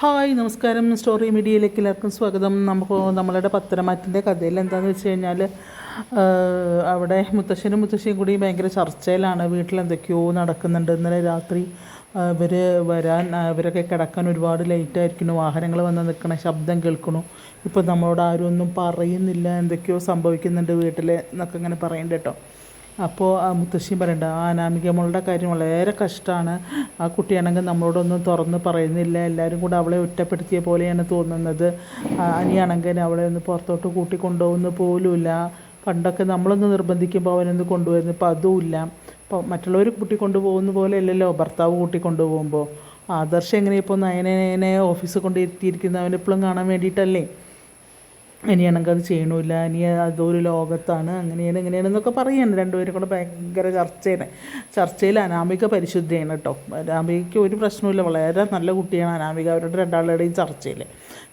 Hi നമസ്കാരം. Story മീഡിയയിലേക്ക് എല്ലാവർക്കും സ്വാഗതം. നമുക്ക് നമ്മളുടെ പത്തനമാറ്റിന്റെ കഥയിൽ എന്താണെന്ന് വെച്ച് കഴിഞ്ഞാൽ അവിടെ മുത്തശ്ശനും മുത്തശ്ശിയും കൂടി ഭയങ്കര ചർച്ചയിലാണ്. വീട്ടിൽ എന്തൊക്കെയോ നടക്കുന്നുണ്ട്. ഇന്നലെ രാത്രി ഇവർ വരാൻ ഇവരൊക്കെ കിടക്കാൻ ഒരുപാട് ലേറ്റ് വാഹനങ്ങൾ വന്ന് നിൽക്കണ ശബ്ദം കേൾക്കണു ഇപ്പോൾ നമ്മളോട് ആരും ഒന്നും പറയുന്നില്ല. എന്തൊക്കെയോ സംഭവിക്കുന്നുണ്ട് വീട്ടിൽ എന്നൊക്കെ ഇങ്ങനെ പറയുന്നുണ്ട് കേട്ടോ. അപ്പോൾ ആ മുത്തശ്ശിയും പറയണ്ട ആ അനാമിക മോളുടെ കാര്യം വളരെ കഷ്ടമാണ് ആ കുട്ടിയാണെങ്കിൽ നമ്മളോടൊന്നും തുറന്ന് പറയുന്നില്ല. എല്ലാവരും കൂടെ അവളെ ഒറ്റപ്പെടുത്തിയ പോലെയാണ് തോന്നുന്നത്. അനിയാണെങ്കിൽ അവളെ ഒന്ന് പുറത്തോട്ട് കൂട്ടി കൊണ്ടുപോകുന്ന പോലുമില്ല. പണ്ടൊക്കെ നമ്മളൊന്ന് നിർബന്ധിക്കുമ്പോൾ അവനൊന്ന് കൊണ്ടുവരുന്നു. ഇപ്പോൾ അതുമില്ല. ഇപ്പോൾ മറ്റുള്ളവർ കൂട്ടി കൊണ്ടുപോകുന്ന പോലെ അല്ലല്ലോ ഭർത്താവ് കൂട്ടി കൊണ്ടുപോകുമ്പോൾ ആദർശം എങ്ങനെയപ്പോൾ ഇപ്പോൾ നയനെ ഓഫീസിൽ കൊണ്ടിരുത്തിയിരിക്കുന്നവനെപ്പോഴും കാണാൻ വേണ്ടിയിട്ടല്ലേ? ഇനിയാണെങ്കിൽ അത് ചെയ്യണമില്ല ഇനി അതൊരു ലോകത്താണ് അങ്ങനെയാണ് ഇങ്ങനെയാണ് എന്നൊക്കെ പറയാണ്. രണ്ടുപേരും കൂടെ ഭയങ്കര ചർച്ചയാണ്. ചർച്ചയിൽ അനാമിക പരിശുദ്ധിയാണ് കേട്ടോ. അനാമികയ്ക്ക് ഒരു പ്രശ്നമില്ല വളരെ നല്ല കുട്ടിയാണ് അനാമിക. അവരുടെ രണ്ടാളുടെയും ചർച്ചയിൽ.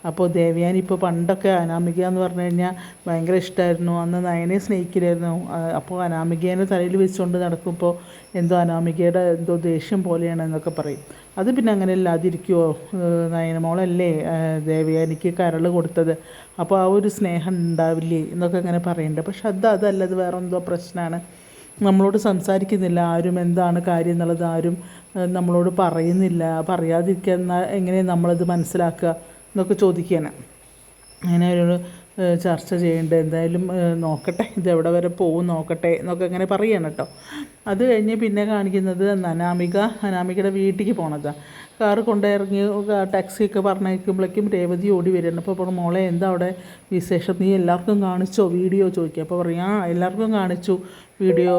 അപ്പോൾ ദേവയാനി ഇപ്പോൾ പണ്ടൊക്കെ അനാമിക എന്ന് പറഞ്ഞു കഴിഞ്ഞാൽ ഭയങ്കര ഇഷ്ടമായിരുന്നു അന്ന് നയനെ സ്നേഹിക്കില്ലായിരുന്നു. അപ്പോൾ അനാമികേനെ തലയിൽ വെച്ചുകൊണ്ട് നടക്കുമ്പോൾ എന്തോ അനാമികയുടെ എന്തോ ദേഷ്യം പോലെയാണ് എന്നൊക്കെ പറയും. അത് പിന്നെ അങ്ങനെ ഇല്ലാതിരിക്കുമോ നയനമോളല്ലേ ദേവയാനിക്ക് കരൾ കൊടുത്തത്. അപ്പോൾ ആ ഒരു സ്നേഹം ഉണ്ടാവില്ലേ എന്നൊക്കെ അങ്ങനെ പറയുന്നുണ്ട് പക്ഷെ അത് അതല്ലത് വേറെ എന്തോ പ്രശ്നമാണ്. നമ്മളോട് സംസാരിക്കുന്നില്ല. ആരും എന്താണ് കാര്യം എന്നുള്ളത് ആരും നമ്മളോട് പറയുന്നില്ല. പറയാതിരിക്കുന്ന എങ്ങനെയാണ് നമ്മളത് മനസ്സിലാക്കുക? എന്നൊക്കെ ചോദിക്കുകയാണ്. അങ്ങനെ ഒരു ചർച്ച ചെയ്യേണ്ടത് എന്തായാലും നോക്കട്ടെ. ഇത് എവിടെ വരെ പോകും? നോക്കട്ടെ. എന്നൊക്കെ അങ്ങനെ പറയുകയാണ് കേട്ടോ. അത് കഴിഞ്ഞ് പിന്നെ കാണിക്കുന്നത് അനാമിക അനാമികയുടെ വീട്ടിലേക്ക് പോണതാണ് കാറ് കൊണ്ടിറങ്ങി ടാക്സിയൊക്കെ പറഞ്ഞയക്കുമ്പോഴേക്കും രേവതി ഓടി വരികയാണ്. അപ്പോൾ പറഞ്ഞു മോളെ എന്താ അവിടെ വിശേഷം? നീ എല്ലാവർക്കും കാണിച്ചോ? വീഡിയോ ചോദിക്കുക. അപ്പോൾ പറയും ആ എല്ലാവർക്കും കാണിച്ചു. വീഡിയോ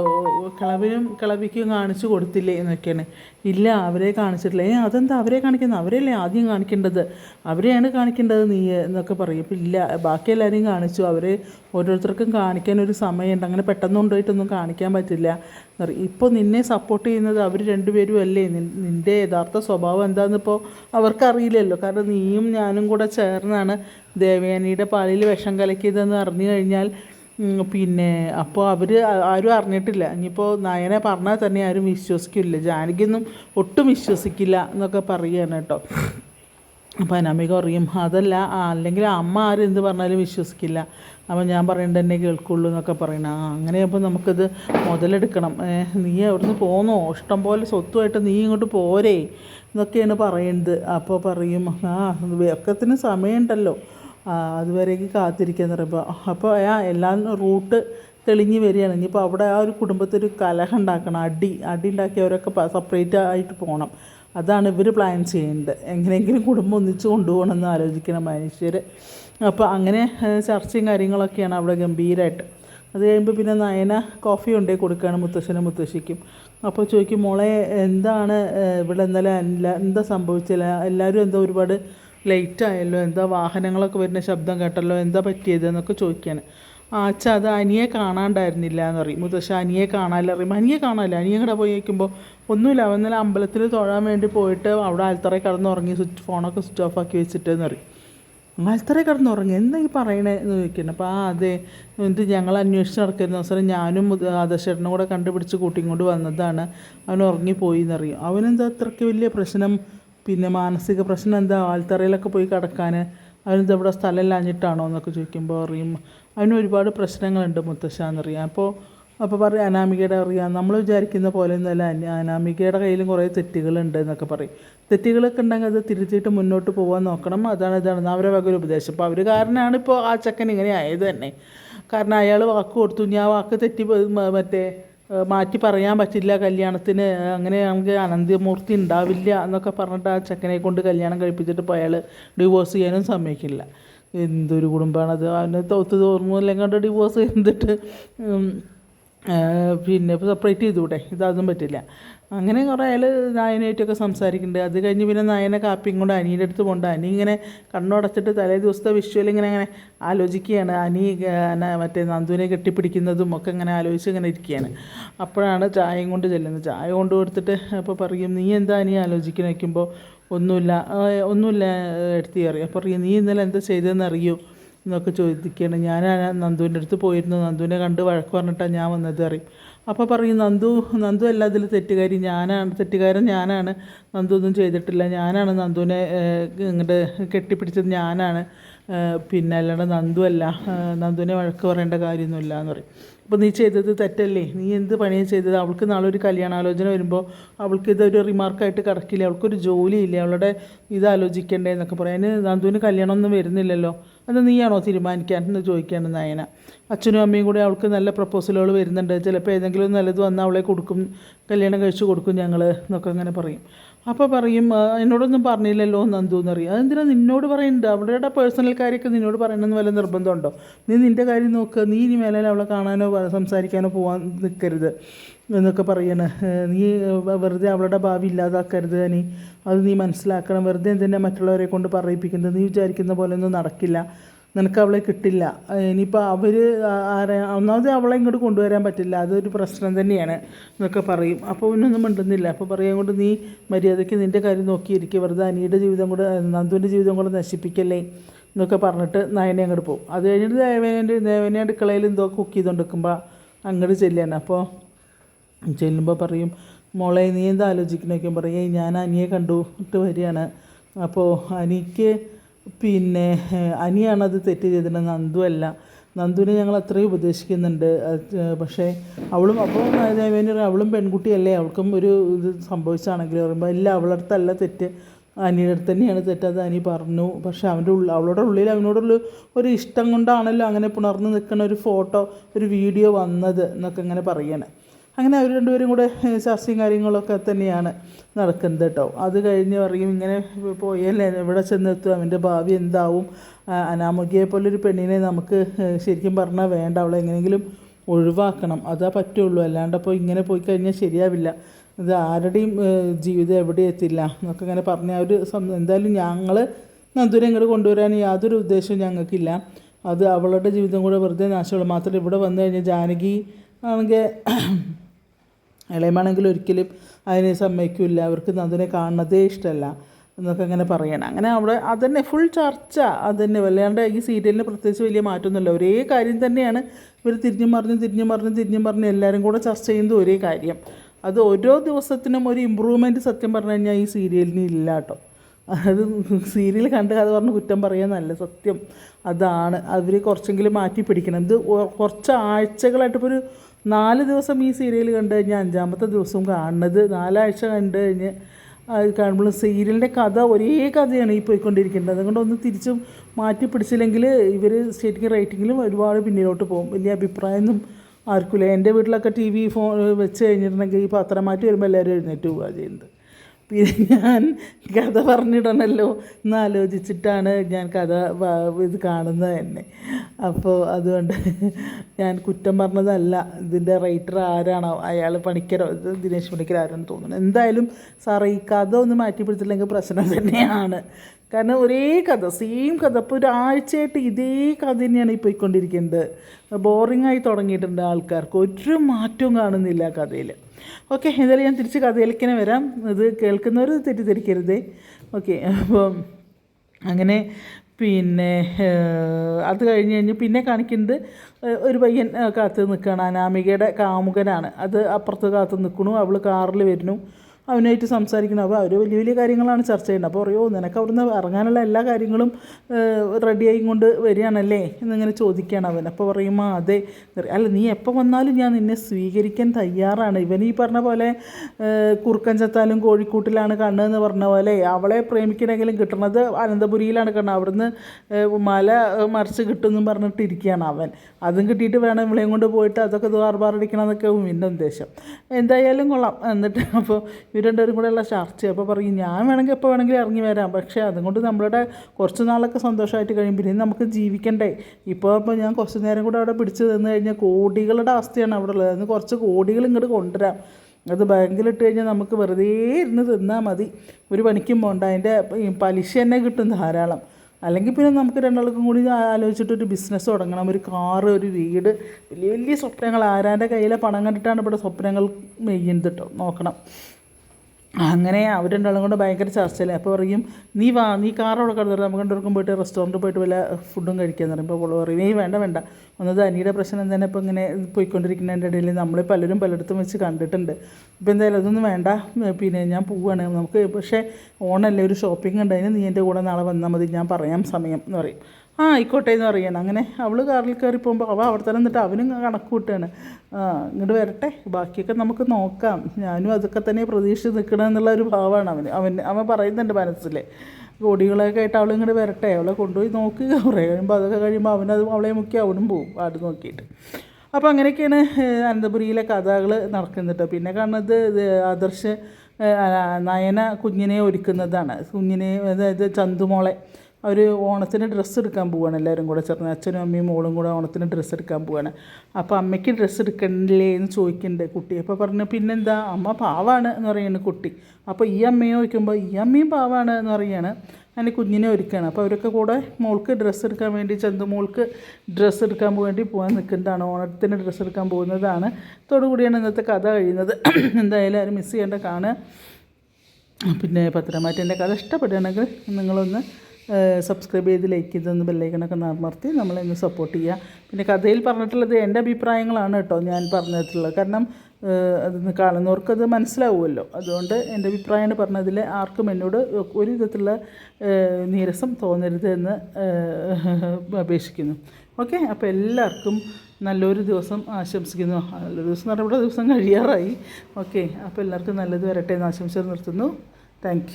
കിളവിനും കിളവിക്കും കാണിച്ചു കൊടുത്തില്ലേ എന്നൊക്കെയാണ്. ഇല്ല അവരെ കാണിച്ചിട്ടില്ല. ഏ അതെന്താ അവരെ കാണിക്കുന്നത്? അവരല്ലേ ആദ്യം കാണിക്കേണ്ടത്? അവരെയാണ് കാണിക്കേണ്ടത് നീ എന്നൊക്കെ പറയും. ഇപ്പം ഇല്ല ബാക്കി എല്ലാവരെയും കാണിച്ചു. അവരെ ഓരോരുത്തർക്കും കാണിക്കാൻ ഒരു സമയമുണ്ട്. അങ്ങനെ പെട്ടെന്ന് കൊണ്ടുപോയിട്ടൊന്നും കാണിക്കാൻ പറ്റില്ല. ഇപ്പോൾ നിന്നെ സപ്പോർട്ട് ചെയ്യുന്നത് അവർ രണ്ടുപേരും അല്ലേ? നിന്റെ യഥാർത്ഥ സ്വഭാവം എന്താണെന്നിപ്പോൾ അവർക്കറിയില്ലല്ലോ. കാരണം നീയും ഞാനും കൂടെ ചേർന്നാണ് ദേവയാനിയുടെ പാലിൽ വിഷം കലക്കിയതെന്ന് അറിഞ്ഞു കഴിഞ്ഞാൽ പിന്നെ അപ്പോൾ അവർ ആരും അറിഞ്ഞിട്ടില്ല. ഇനിയിപ്പോൾ നയനെ പറഞ്ഞാൽ തന്നെ ആരും വിശ്വസിക്കില്ല. ജാനകിയൊന്നും ഒട്ടും വിശ്വസിക്കില്ല എന്നൊക്കെ പറയുകയാണ് കേട്ടോ. അപ്പോൾ അനാമിക പറയും അതല്ല അല്ലെങ്കിൽ അമ്മ ആരും എന്ത് പറഞ്ഞാലും വിശ്വസിക്കില്ല. അപ്പോൾ ഞാൻ പറയേണ്ടത് തന്നെ കേൾക്കുള്ളൂ എന്നൊക്കെ പറയണം ആ അങ്ങനെയാകുമ്പോൾ നമുക്കിത് മുതലെടുക്കണം. നീ അവിടുന്ന് പോന്നോ? ഇഷ്ടം പോലെ സ്വത്തുമായിട്ട് നീ ഇങ്ങോട്ട് പോരേ എന്നൊക്കെയാണ് പറയുന്നത് അപ്പോൾ പറയും ആ ഒക്കത്തിന് സമയമുണ്ടല്ലോ. അതുവരേക്ക് കാത്തിരിക്കാന്ന് പറയുമ്പോൾ അപ്പോൾ ആ എല്ലാം റൂട്ട് തെളിഞ്ഞ് വരികയാണ്. ഇനിയിപ്പോൾ അവിടെ ആ ഒരു കുടുംബത്തിൽ കലഹം ഉണ്ടാക്കണം അടി അടി ഉണ്ടാക്കി അവരൊക്കെ സെപ്പറേറ്റ് ആയിട്ട് പോകണം അതാണ് ഇവർ പ്ലാൻ ചെയ്യേണ്ടത് എങ്ങനെയെങ്കിലും കുടുംബം ഒന്നിച്ച് കൊണ്ടുപോകണമെന്ന് ആലോചിക്കണം മനുഷ്യർ അപ്പോൾ അങ്ങനെ ചർച്ചയും കാര്യങ്ങളൊക്കെയാണ് അവിടെ ഗംഭീരമായിട്ട് അത് കഴിയുമ്പോൾ പിന്നെ നയന കോഫി കൊണ്ടേ കൊടുക്കുകയാണ് മുത്തശ്ശനും മുത്തശ്ശിക്കും. അപ്പോൾ ചോദിക്കും മോളെ എന്താണ് ഇവിടെ ഇന്നലെ എന്താ സംഭവിച്ചില്ല എല്ലാവരും എന്താ ഒരുപാട് ലേറ്റ് ആയല്ലോ എന്താ വാഹനങ്ങളൊക്കെ വരുന്ന ശബ്ദം കേട്ടല്ലോ? എന്താ പറ്റിയത് എന്നൊക്കെ ചോദിക്കുകയാണ് ആ അച്ഛ അത് അനിയെ കാണാണ്ടായിരുന്നില്ല എന്ന് പറയും. മുത്തശ്ശ അനിയെ കാണാനില്ല അറിയും അനിയെ കാണാനില്ല? അനിയെ കൂടെ പോയി വയ്ക്കുമ്പോൾ ഒന്നുമില്ല. അവൻ അവന്നലെ അമ്പലത്തിൽ തൊഴാൻ വേണ്ടി പോയിട്ട് അവിടെ ആൽത്തറയിൽ കിടന്നുറങ്ങി സ്വിച്ച് ഫോണൊക്കെ സ്വിച്ച് ഓഫ് ആക്കി വെച്ചിട്ട് എന്ന് പറയും. ആൽത്തറയിൽ കിടന്നുറങ്ങി? എന്താ ഈ പറയണേ? എന്ന് ചോദിക്കുന്നത് അപ്പോൾ ആ അതെ. എന്നിട്ട് ഞങ്ങൾ അന്വേഷിച്ച് നടക്കുന്ന അവസരം ഞാനും ആദർശേട്ടനും കൂടെ കണ്ടുപിടിച്ച് കൂട്ടിക്കൊണ്ട് വന്നതാണ്. അവൻ ഉറങ്ങിപ്പോയി എന്നറിയും അവനെന്താ അത്രയ്ക്ക് വലിയ പ്രശ്നം? പിന്നെ മാനസിക പ്രശ്നം എന്താ? ആൽത്തറയിലൊക്കെ പോയി കിടക്കാൻ അവനെന്താ ഇവിടെ സ്ഥലമില്ലാഞ്ഞിട്ടാണോ എന്നൊക്കെ ചോദിക്കുമ്പോൾ അറിയും. അവന് ഒരുപാട് പ്രശ്നങ്ങളുണ്ട് മുത്തശ്ശ എന്നറിയാം. അപ്പോൾ അപ്പോൾ പറയും അനാമികയുടെ അറിയാം. നമ്മൾ വിചാരിക്കുന്ന പോലെ ഒന്നുമല്ല. അനാമികയുടെ കയ്യിലും കുറേ തെറ്റുകളുണ്ട് എന്നൊക്കെ പറയും. തെറ്റുകളൊക്കെ ഉണ്ടെങ്കിൽ അത് തിരുത്തിയിട്ട് മുന്നോട്ട് പോകാൻ നോക്കണം. അതാണ് ഇതാണ്. അവരെ വക ഒരു ഉപദേശം. അപ്പോൾ അവർ കാരണമാണ് ഇപ്പോൾ ആ ചക്കൻ ഇങ്ങനെ ആയത് തന്നെ. കാരണം അയാൾ വാക്ക് കൊടുത്തു. ഞാൻ വാക്ക് തെറ്റി മറ്റേ മാറ്റി പറയാൻ പറ്റില്ല കല്യാണത്തിന്. അങ്ങനെ അങ്ങനെയാണെങ്കിൽ അനന്തമൂർത്തി ഉണ്ടാവില്ല എന്നൊക്കെ പറഞ്ഞിട്ട് ആ ചെക്കനെ കൊണ്ട് കല്യാണം കഴിപ്പിച്ചിട്ട് ഇപ്പോൾ ഡിവോഴ്സ് ചെയ്യാനും സമ്മതിക്കില്ല. എന്തൊരു കുടുംബമാണത് അവന് തോത്ത് തോർന്നില്ലെങ്കിൽ ഡിവോഴ്സ് ചെയ്തിട്ട് പിന്നെ ഇപ്പോൾ സെപ്പറേറ്റ് ചെയ്തുകൂടെ? ഇതൊന്നും പറ്റില്ല. അങ്ങനെ കുറേ അയാൾ നായനായിട്ടൊക്കെ സംസാരിക്കുന്നുണ്ട്. അത് കഴിഞ്ഞ് പിന്നെ നായനെ കാപ്പിയും കൊണ്ട് അനിയുടെ അടുത്ത് കൊണ്ട് അനി ഇങ്ങനെ കണ്ണുടച്ചിട്ട് തലേ ദിവസത്തെ വിഷ്വൽ ഇങ്ങനെ അങ്ങനെ ആലോചിക്കുകയാണ്. അനി മറ്റേ നന്ദുവിനെ കെട്ടിപ്പിടിക്കുന്നതും ഒക്കെ ഇങ്ങനെ ആലോചിച്ച് ഇങ്ങനെ ഇരിക്കുകയാണ്. അപ്പോഴാണ് ചായയും കൊണ്ട് ചെല്ലുന്നത്. ചായ കൊണ്ട് കൊടുത്തിട്ട് അപ്പോൾ പറയും നീ എന്താ അനി ആലോചിക്കുന്ന വയ്ക്കുമ്പോൾ ഒന്നുമില്ല. ഒന്നുമില്ല എടുത്തി അറിയാം അപ്പോൾ പറയും നീ ഇന്നലെ എന്താ ചെയ്തതെന്ന് അറിയൂ? എന്നൊക്കെ ചോദിക്കുകയാണ്. ഞാൻ നന്ദുവിന്റെ അടുത്ത് പോയിരുന്നു. നന്ദുവിനെ കണ്ട് വഴക്ക് പറഞ്ഞിട്ടാണ് ഞാൻ വന്നത് അറിയും അപ്പോൾ പറയും നന്ദു നന്ദു അല്ല അതിൽ തെറ്റുകാരി. ഞാനാണ് തെറ്റുകാരൻ ഞാനാണ്. നന്ദു ഒന്നും ചെയ്തിട്ടില്ല. ഞാനാണ് നന്ദുവിനെ ഇങ്ങോട്ട് കെട്ടിപ്പിടിച്ചത് ഞാനാണ്. പിന്നെ അല്ലാണ്ട് നന്ദു അല്ല. നന്ദുവിനെ വഴക്ക് പറയേണ്ട കാര്യമൊന്നുമില്ല എന്ന് പറയും. അപ്പോൾ നീ ചെയ്തത് തെറ്റല്ലേ? നീ എന്ത് പണിയാണ് ചെയ്തത്? അവൾക്ക് നാളെ ഒരു കല്യാണാലോചന വരുമ്പോൾ അവൾക്ക് ഇതൊരു റിമാർക്കായിട്ട് കിടക്കില്ല? അവൾക്കൊരു ജോലിയില്ല? അവളുടെ ഇത് ആലോചിക്കണ്ടേ എന്നൊക്കെ പറയാം. അതിന് നന്ദുവിന് കല്യാണമൊന്നും വരുന്നില്ലല്ലോ. അത് നീയാണോ തീരുമാനിക്കാൻ എന്ന് ചോദിക്കുകയാണ് നയന. അച്ഛനും അമ്മയും കൂടെ അവൾക്ക് നല്ല പ്രപ്പോസലുകൾ വരുന്നുണ്ട്. ചിലപ്പോൾ ഏതെങ്കിലും നല്ലത് വന്നാൽ അവളെ കൊടുക്കും കല്യാണം കഴിച്ചു കൊടുക്കും ഞങ്ങൾ എന്നൊക്കെ അങ്ങനെ പറയും. അപ്പോൾ പറയും "ആ, എന്നോടൊന്നും പറഞ്ഞില്ലല്ലോ നന്ദു എന്നറിയും അതെന്തിനാ നിന്നോട് പറയുന്നുണ്ട് അവളുടെ പേഴ്സണൽ കാര്യമൊക്കെ നിന്നോട് പറയണമെന്ന് വല്ല നിർബന്ധമുണ്ടോ? നീ നിന്റെ കാര്യം നോക്കുക നീ ഇനി മേലെ അവളെ കാണാനോ സംസാരിക്കാനോ പോകാൻ നിൽക്കരുത് എന്നൊക്കെ പറയണ. നീ വെറുതെ അവളുടെ ഭാവി ഇല്ലാതാക്കരുത് നീ അത് നീ മനസ്സിലാക്കണം. വെറുതെ എന്തിനാ മറ്റുള്ളവരെ കൊണ്ട് പറയിപ്പിക്കുന്നത്? നീ വിചാരിക്കുന്ന പോലെ ഒന്നും നടക്കില്ല. നിനക്ക് അവളെ കിട്ടില്ല. ഇനിയിപ്പോൾ അവർ ആരെ ഒന്നാമത് അവളെ ഇങ്ങോട്ട് കൊണ്ടുവരാൻ പറ്റില്ല. അതൊരു പ്രശ്നം തന്നെയാണ് എന്നൊക്കെ പറയും. അപ്പോൾ ഇന്നൊന്നും മിണ്ടുന്നില്ല. അപ്പോൾ പറയാൻ കൊണ്ട് നീ മര്യാദയ്ക്ക് നിന്റെ കാര്യം നോക്കിയിരിക്കുക വെറുതെ അനിയുടെ ജീവിതം കൂടെ നന്ദുവിന്റെ ജീവിതം കൂടെ നശിപ്പിക്കല്ലേ എന്നൊക്കെ പറഞ്ഞിട്ട് നയനെ അങ്ങോട്ട് പോകും. അത് കഴിഞ്ഞിട്ട് ദേവനേന്റെ ദേവനെ അടുക്കളയിൽ എന്തോ കുക്ക് ചെയ്തുകൊണ്ടിരിക്കുമ്പോൾ അങ്ങോട്ട് ചെല്ലാണ്. അപ്പോൾ ചെല്ലുമ്പോൾ പറയും മോളെ നീ എന്താ ആലോചിക്കണമൊക്കെ പറയും "ഏയ് ഞാൻ അനിയെ കണ്ടുട്ട് വരികയാണ്. അപ്പോൾ അനിക്ക് പിന്നെ അനിയാണത് തെറ്റ് ചെയ്തിട്ട് നന്ദു അല്ല. നന്ദുവിനെ ഞങ്ങൾ അത്രയും ഉപദേശിക്കുന്നുണ്ട്. പക്ഷേ അവളും അപ്പോൾ വേണ്ടി അവളും പെൺകുട്ടിയല്ലേ? അവൾക്കും ഒരു ഇത് സംഭവിച്ചാണെങ്കിൽ പറയുമ്പോൾ ഇല്ല അവളടുത്തല്ല തെറ്റ്. അനിയുടെ അടുത്ത് തന്നെയാണ് തെറ്റ്. അനി പറഞ്ഞു. പക്ഷേ അവന്റെ ഉള്ളിൽ അവളുടെ ഉള്ളിൽ അവനോടുള്ള ഒരു ഇഷ്ടം കൊണ്ടാണല്ലോ അങ്ങനെ പുണർന്ന് നിൽക്കുന്ന ഒരു ഫോട്ടോ ഒരു വീഡിയോ വന്നത് എന്നൊക്കെ ഇങ്ങനെ പറയണേ. അങ്ങനെ അവർ രണ്ടുപേരും കൂടെ ചർച്ചയും കാര്യങ്ങളൊക്കെ തന്നെയാണ് നടക്കുന്നത് കേട്ടോ അത് കഴിഞ്ഞ് പറയും ഇങ്ങനെ പോയല്ലേ? എവിടെ ചെന്നെത്തും? അവന്റെ ഭാവി എന്താവും? അനാമുഖിയെ പോലൊരു പെണ്ണിനെ നമുക്ക് ശരിക്കും പറഞ്ഞാൽ വേണ്ട. അവളെ എങ്ങനെയെങ്കിലും ഒഴിവാക്കണം. അതാ പറ്റുള്ളൂ. അല്ലാണ്ട് അപ്പോൾ ഇങ്ങനെ പോയി കഴിഞ്ഞാൽ ശരിയാവില്ല. ഇത് ആരുടെയും ജീവിതം എവിടെ എത്തില്ല. എന്നൊക്കെ ഇങ്ങനെ പറഞ്ഞ ആ ഒരു എന്തായാലും ഞങ്ങൾ നന്ദൂരെ ഇങ്ങോട്ട് കൊണ്ടുവരാൻ യാതൊരു ഉദ്ദേശവും ഞങ്ങൾക്കില്ല. അത് അവളുടെ ജീവിതം കൂടെ വെറുതെ നാശമുള്ളൂ. മാത്രമല്ല ഇവിടെ വന്നു കഴിഞ്ഞാൽ ജാനകി ആണെങ്കിൽ ഇളയമാണെങ്കിൽ ഒരിക്കലും അതിനെ സമ്മതിക്കില്ല. അവർക്ക് അതിനെ കാണുന്നതേ ഇഷ്ടമല്ല എന്നൊക്കെ അങ്ങനെ പറയണം. അങ്ങനെ അവിടെ അതന്നെ ഫുൾ ചർച്ച അതന്നെ. വല്ലാണ്ട് ഈ സീരിയലിന് പ്രത്യേകിച്ച് വലിയ മാറ്റമൊന്നുമില്ല. ഒരേ കാര്യം തന്നെയാണ് ഇവർ തിരിഞ്ഞു മറിഞ്ഞ് തിരിഞ്ഞു മറിഞ്ഞ് തിരിഞ്ഞു മറിഞ്ഞ് എല്ലാവരും കൂടെ ചർച്ച ചെയ്യുന്നത് ഒരേ കാര്യം. അത് ഓരോ ദിവസത്തിനും ഒരു ഇമ്പ്രൂവ്മെന്റ് സത്യം പറഞ്ഞു കഴിഞ്ഞാൽ ഈ സീരിയലിന് ഇല്ല കേട്ടോ. അത് സീരിയൽ കണ്ട് കഥ പറഞ്ഞ് കുറ്റം പറയാന്നല്ല സത്യം. അതാണ് അവർ കുറച്ചെങ്കിലും മാറ്റി പിടിക്കണം. ഇത് കുറച്ച് ആഴ്ചകളായിട്ട് ഇപ്പോൾ ഒരു നാല് ദിവസം ഈ സീരിയൽ കണ്ടു കഴിഞ്ഞാൽ അഞ്ചാമത്തെ ദിവസവും കാണുന്നത്. നാലാഴ്ച കണ്ടു കഴിഞ്ഞ് കാണുമ്പോൾ സീരിയലിന്റെ കഥ ഒരേ കഥയാണ് ഈ പോയിക്കൊണ്ടിരിക്കുന്നത്. അതുകൊണ്ട് ഒന്ന് തിരിച്ചും മാറ്റി പിടിച്ചില്ലെങ്കിൽ ഇവർ സ്റ്റേറ്റിംഗ് റേറ്റിങ്ങിലും ഒരുപാട് പിന്നിലോട്ട് പോകും. വലിയ അഭിപ്രായമൊന്നും ആർക്കില്ല എന്റെ വീട്ടിലൊക്കെ ടി വി ഫോൺ വെച്ച് കഴിഞ്ഞിട്ടുണ്ടെങ്കിൽ ഈ പത്രം മാറ്റി വരുമ്പോൾ എല്ലാവരും എഴുന്നേറ്റ് പോവുക ചെയ്യുന്നത്. പിന്നെ ഞാൻ കഥ പറഞ്ഞിടണമല്ലോ എന്ന് ആലോചിച്ചിട്ടാണ് ഞാൻ കഥ ഇത് കാണുന്നത് തന്നെ. അപ്പോൾ അതുകൊണ്ട് ഞാൻ കുറ്റം പറഞ്ഞതല്ല. ഇതിന്റെ റൈറ്റർ ആരാണോ? അയാൾ പണിക്കരോ ദിനേശ് പണിക്കർ ആരാണെന്ന് തോന്നുന്നു. എന്തായാലും സാറേ ഈ കഥ ഒന്ന് മാറ്റിപ്പിടിച്ചില്ലെങ്കിൽ പ്രശ്നം തന്നെയാണ്. കാരണം ഒരേ കഥ സെയിം കഥ. ഇപ്പോൾ ഒരാഴ്ചയായിട്ട് ഇതേ കഥ തന്നെയാണ് ഈ പോയിക്കൊണ്ടിരിക്കുന്നത്. ബോറിംഗ് ആയി തുടങ്ങിയിട്ടുണ്ട് ആൾക്കാർക്ക്. ഒരു മാറ്റവും കാണുന്നില്ല കഥയിൽ ഓക്കെ എന്തായാലും ഞാൻ തിരിച്ച് കഥയിലേക്കിനെ വരാം. ഇത് കേൾക്കുന്നവർ തെറ്റിദ്ധരിക്കരുതേ. ഓക്കെ അപ്പം അങ്ങനെ പിന്നെ അത് കഴിഞ്ഞ് കഴിഞ്ഞ് പിന്നെ കാണിക്കുന്നത് ഒരു പയ്യൻ കാത്ത് നിൽക്കുകയാണ് അനാമികയുടെ കാമുകനാണ്. അത് അപ്പുറത്ത് കാത്തു നിൽക്കണു അവൾ കാറിൽ വരുന്നു. അവനായിട്ട് സംസാരിക്കണം. അപ്പോൾ അവർ വലിയ വലിയ കാര്യങ്ങളാണ് ചർച്ച ചെയ്യുന്നത്. അപ്പോൾ പറയോ നിനക്ക് അവിടുന്ന് ഇറങ്ങാനുള്ള എല്ലാ കാര്യങ്ങളും റെഡിയായി കൊണ്ട് വരികയാണല്ലേ എന്നിങ്ങനെ ചോദിക്കുകയാണ് അവൻ. അപ്പോൾ പറയും ആ അതെ. അല്ല നീ എപ്പോൾ വന്നാലും ഞാൻ നിന്നെ സ്വീകരിക്കാൻ തയ്യാറാണ്. ഇവൻ ഈ പറഞ്ഞ പോലെ കുറുക്കൻ ചത്താലും കോഴിക്കൂട്ടിലാണ് കണ്ണെന്ന് പറഞ്ഞ പോലെ അവളെ പ്രേമിക്കണമെങ്കിലും കിട്ടണത് അനന്തപുരിയിലാണ്. കണ്ണത് അവിടുന്ന് മല മറിച്ച് കിട്ടുമെന്നും പറഞ്ഞിട്ടിരിക്കുകയാണ് അവൻ. അതും കിട്ടിയിട്ട് വേണം ഇവളെയും കൊണ്ട് പോയിട്ട് അതൊക്കെ ദുർബാറടിക്കണമെന്നൊക്കെ എന്റെ ഉദ്ദേശം. എന്തായാലും കൊള്ളാം. എന്നിട്ട് അപ്പോൾ ഇവർ രണ്ടുപേരും കൂടെ ഉള്ള ചർച്ച അപ്പോൾ പറയും ഞാൻ വേണമെങ്കിൽ എപ്പോൾ വേണമെങ്കിലും ഇറങ്ങി വരാം. പക്ഷേ അതുകൊണ്ട് നമ്മളുടെ കുറച്ച് നാളൊക്കെ സന്തോഷമായിട്ട് കഴിയുമ്പോൾ പിന്നെ നമുക്ക് ജീവിക്കണ്ടേ. ഇപ്പോൾ ഇപ്പോൾ ഞാൻ കുറച്ച് നേരം കൂടെ അവിടെ പിടിച്ച് നിന്ന് കഴിഞ്ഞാൽ കോടികളുടെ അവസ്ഥയാണ് അവിടെ ഉള്ളത്. അതിന് കുറച്ച് കോടികൾ ഇങ്ങോട്ട് കൊണ്ടുവരാം. അത് ബാങ്കിലിട്ട് കഴിഞ്ഞാൽ നമുക്ക് വെറുതെ ഇരുന്ന് തിന്നാൽ മതി. ഒരു പണിക്കും പോകണ്ട അതിന്റെ പലിശ തന്നെ കിട്ടും ധാരാളം. അല്ലെങ്കിൽ പിന്നെ നമുക്ക് രണ്ടാൾക്കും കൂടി ആലോചിച്ചിട്ട് ഒരു ബിസിനസ് തുടങ്ങണം. ഒരു കാറ് ഒരു വീട്. വലിയ വലിയ സ്വപ്നങ്ങൾ. ആരാന്റെ കയ്യിലെ പണം കണ്ടിട്ടാണ് ഇവിടെ സ്വപ്നങ്ങൾ മെയ്യുന്നത് കേട്ടോ നോക്കണം. അങ്ങനെ അവർ രണ്ടാളും കൊണ്ട് ഭയങ്കര ചർച്ചയില്ല അപ്പോൾ പറയും നീ വാ നീ കാർ അവിടെ കിടന്നിട്ട് നമുക്ക് രണ്ടുപേർക്കും പോയിട്ട് റെസ്റ്റോറന്റിൽ പോയിട്ട് വല്ല ഫുഡും കഴിക്കാന്ന് പറയുമ്പോൾ അവൾ പറയും ഏയ് വേണ്ട വേണ്ട. ഒന്നത് അനിയുടെ പ്രശ്നം തന്നെ ഇപ്പോൾ ഇങ്ങനെ പോയിക്കൊണ്ടിരിക്കുന്നതിന്റെ ഇടയിൽ നമ്മൾ പലരും പലയിടത്തും വെച്ച് കണ്ടിട്ടുണ്ട്. ഇപ്പോൾ എന്തായാലും അതൊന്നും വേണ്ട. പിന്നെ ഞാൻ പോവുകയാണ് നമുക്ക് പക്ഷേ ഓണല്ലേ ഒരു ഷോപ്പിംഗ് ഉണ്ടായിരുന്നു നീ എന്റെ കൂടെ നാളെ വന്നാൽ മതി. ഞാൻ പറയാം സമയം എന്ന് പറയും. ആ ആയിക്കോട്ടെ എന്ന് പറയണം അങ്ങനെ അവൾ കാറിൽ കയറി പോകുമ്പോൾ അവ അവിടെ തന്നെ നിന്നിട്ട് അവനും കണക്ക് കൂട്ടുകയാണ്. ഇങ്ങോട്ട് വരട്ടെ ബാക്കിയൊക്കെ നമുക്ക് നോക്കാം. ഞാനും അതൊക്കെ തന്നെ പ്രതീക്ഷിച്ച് നിൽക്കണം എന്നുള്ള ഒരു ഭാവമാണ് അവന്. അവൻ അവൻ പറയുന്നുണ്ട് മനസ്സിൽ കോടികളൊക്കെ ആയിട്ട് അവൾ ഇങ്ങോട്ട് വരട്ടെ അവളെ കൊണ്ടുപോയി നോക്കുക കുറേ കഴിയുമ്പോൾ അതൊക്കെ കഴിയുമ്പോൾ അവനത് അവളെ മുക്കി അവനും പോവും ആട് നോക്കിയിട്ട്. അപ്പോൾ അങ്ങനെയൊക്കെയാണ് അനന്തപുരിയിലെ കഥകൾ നടക്കുന്നത് പിന്നെ കാണുന്നത് ആദർശ് നയന കുഞ്ഞിനെ ഒരുക്കുന്നതാണ്. കുഞ്ഞിനെ അതായത് ചന്തുമോളെ. അവർ ഓണത്തിന് ഡ്രസ്സ് എടുക്കാൻ പോവുകയാണ് എല്ലാവരും കൂടെ ചേർന്ന്. അച്ഛനും അമ്മയും മോളും കൂടെ ഓണത്തിന് ഡ്രസ്സ് എടുക്കാൻ പോവുകയാണ് അപ്പോൾ അമ്മയ്ക്ക് ഡ്രസ്സ് എടുക്കണില്ലേ എന്ന് ചോദിക്കുന്നുണ്ട് കുട്ടി. അപ്പോൾ പറഞ്ഞു പിന്നെന്താ? അമ്മ പാവാണ് എന്ന് പറയുന്നത് കുട്ടി. അപ്പോൾ ഈ അമ്മയെ ചോദിക്കുമ്പോൾ ഈ അമ്മയും പാവാണ് എന്ന് പറയുകയാണ് അതിന് കുഞ്ഞിനെ ഒരുക്കുകയാണ്. അപ്പോൾ അവരൊക്കെ കൂടെ മോൾക്ക് ഡ്രസ്സ് എടുക്കാൻ വേണ്ടി ചന്തു മോൾക്ക് ഡ്രസ്സ് എടുക്കാൻ വേണ്ടി പോകാൻ നിൽക്കുന്നതാണ്. ഓണത്തിന് ഡ്രസ്സ് എടുക്കാൻ പോകുന്നതാണ്. കൂടിയാണ് ഇന്നത്തെ കഥ കഴിയുന്നത്. എന്തായാലും ആരും മിസ് ചെയ്യേണ്ട കാണുക. പിന്നെ പത്രമാറ്റിന്റെ കഥ ഇഷ്ടപ്പെടുകയാണെങ്കിൽ നിങ്ങളൊന്ന് സബ്സ്ക്രൈബ് ചെയ്ത് ലൈക്ക് ചെയ്തൊന്ന് ബെല്ലൈക്കണൊക്കെ നമർത്തി നമ്മളെന്ന് സപ്പോർട്ട് ചെയ്യുക പിന്നെ കഥയിൽ പറഞ്ഞിട്ടുള്ളത് എന്റെ അഭിപ്രായങ്ങളാണ് കേട്ടോ ഞാൻ പറഞ്ഞിട്ടുള്ളത്. കാരണം അത് കാണുന്നവർക്കത് മനസ്സിലാവുമല്ലോ. അതുകൊണ്ട് എന്റെ അഭിപ്രായമാണ് പറഞ്ഞതിൽ ആർക്കും എന്നോട് ഒരു വിധത്തിലുള്ള നീരസം തോന്നരുത് എന്ന് അപേക്ഷിക്കുന്നു. ഓക്കെ അപ്പോൾ എല്ലാവർക്കും നല്ലൊരു ദിവസം ആശംസിക്കുന്നു. നല്ല ദിവസം പറയുമ്പോൾ ദിവസം കഴിയാറായി. ഓക്കെ അപ്പോൾ എല്ലാവർക്കും നല്ലത് വരട്ടെ എന്ന് ആശംസിച്ച് നിർത്തുന്നു. താങ്ക്